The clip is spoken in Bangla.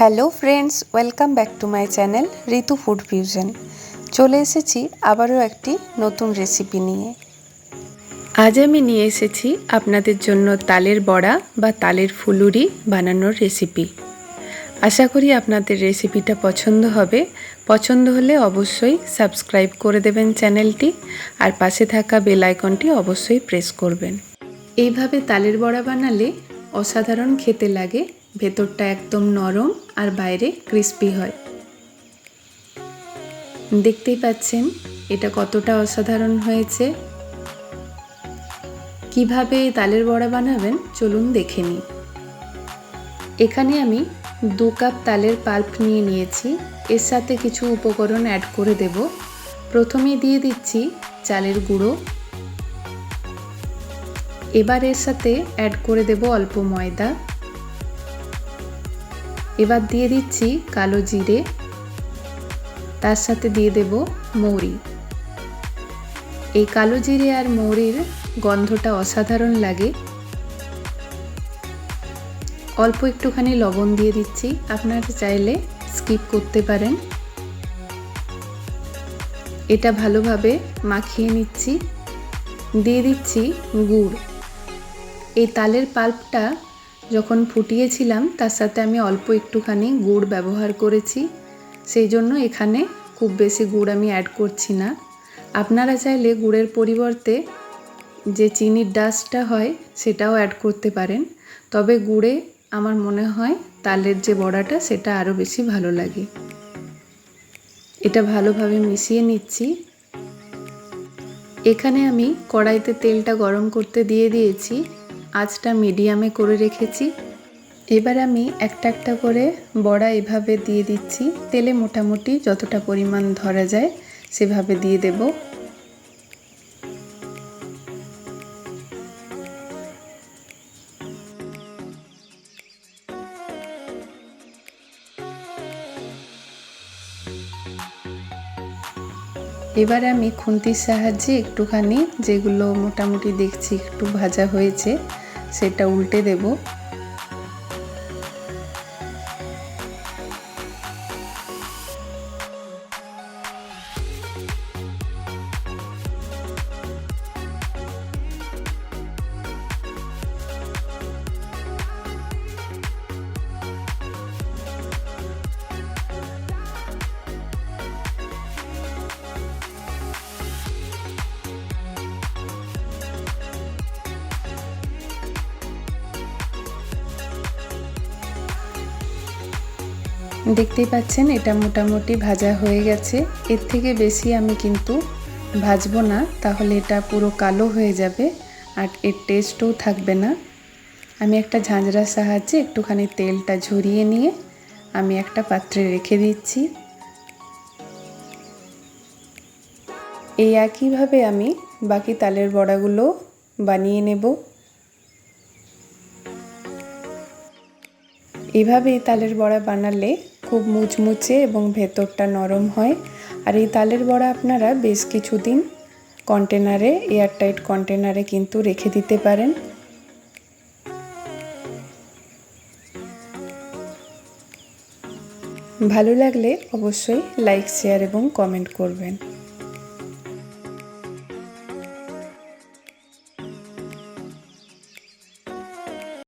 Hello friends, welcome back to my channel Ritu food fusion. চলে এসেছি আবারও একটি নতুন রেসিপি নিয়ে। আজ আমি নিয়ে এসেছি আপনাদের জন্য তালের বড়া বা তালের ফুলুরি বানানোর রেসিপি। আশা করি আপনাদের রেসিপিটা পছন্দ হবে। পছন্দ হলে অবশ্যই সাবস্ক্রাইব করে দেবেন চ্যানেলটি আর পাশে থাকা বেল আইকনটি অবশ্যই প্রেস করবেন। এইভাবে তালের বড়া বানালে অসাধারণ খেতে লাগে ভেতরটা একদম নরম আর বাইরে ক্রিস্পি হয়। দেখতেই পাচ্ছেন, এটা কতটা অসাধারণ হয়েছে। কীভাবে তালের বড়া বানাবেন, চলুন দেখে নিই। এখানে আমি দু কাপ তালের পাল্প নিয়ে নিয়েছি, এর সাথে কিছু উপকরণ অ্যাড করে দেব। প্রথমে দিয়ে দিচ্ছি চালের গুঁড়ো। এবার এর সাথে অ্যাড করে দেব অল্প ময়দা। এবার দিয়ে দিচ্ছি কালো জিরে, তার সাথে দিয়ে দেব মৌরি। এই কালো জিরে আর মৌরির গন্ধটা অসাধারণ লাগে। অল্প একটুখানি লবণ দিয়ে দিচ্ছি, আপনারা চাইলে স্কিপ করতে পারেন। এটা ভালোভাবে মাখিয়ে নিচ্ছি। দিয়ে দিচ্ছি গুড়। এই তালের পাল্পটা যখন ফুটিয়েছিলাম, তার সাথে আমি অল্প একটুখানি গুড় ব্যবহার করেছি। সেই জন্য এখানে খুব বেশি গুড় আমি অ্যাড করছি না। আপনারা চাইলে গুড়ের পরিবর্তে যে চিনির ডাস্টটা হয়, সেটাও অ্যাড করতে পারেন। তবে গুড়ে আমার মনে হয় তালের যে বড়াটা, সেটা আরও বেশি ভালো লাগে। এটা ভালোভাবে মিশিয়ে নিচ্ছি। এখানে আমি কড়াইতে তেলটা গরম করতে দিয়ে দিয়েছি। আঁচটা মিডিয়ামে করে রেখেছি। এবার আমি একটা একটা করে বড়া এভাবে দিয়ে দিচ্ছি। তেলে মোটামুটি যতটা পরিমাণ ধরা যায় সেভাবে দিয়ে দেব। এবার আমি খুন্তির সাহায্যে একটুখানি যেগুলো মোটামুটি দেখছি একটু ভাজা হয়েছে সেটা উল্টে দেব। দেখতেই পাচ্ছেন, এটা মোটামুটি ভাজা হয়ে গেছে। এর থেকে বেশি আমি কিন্তু ভাজবো না, তাহলে এটা পুরো কালো হয়ে যাবে আর এর টেস্টও থাকবে না। আমি একটা ঝাঁঝরার সাহায্যে একটুখানি তেলটা ঝরিয়ে নিয়ে আমি একটা পাত্রে রেখে দিচ্ছি। এই একইভাবে আমি বাকি তালের বড়াগুলো বানিয়ে নেব। এভাবেই তালের বড়া বানালে খুব মুচমুচে এবং ভেতরটা নরম হয়। আর এই তালের বড়া আপনারা বেশ কিছুদিন কন্টেনারে, এয়ারটাইট কন্টেনারে কিন্তু রেখে দিতে পারেন। ভালো লাগলে অবশ্যই লাইক, শেয়ার এবং কমেন্ট করবেন।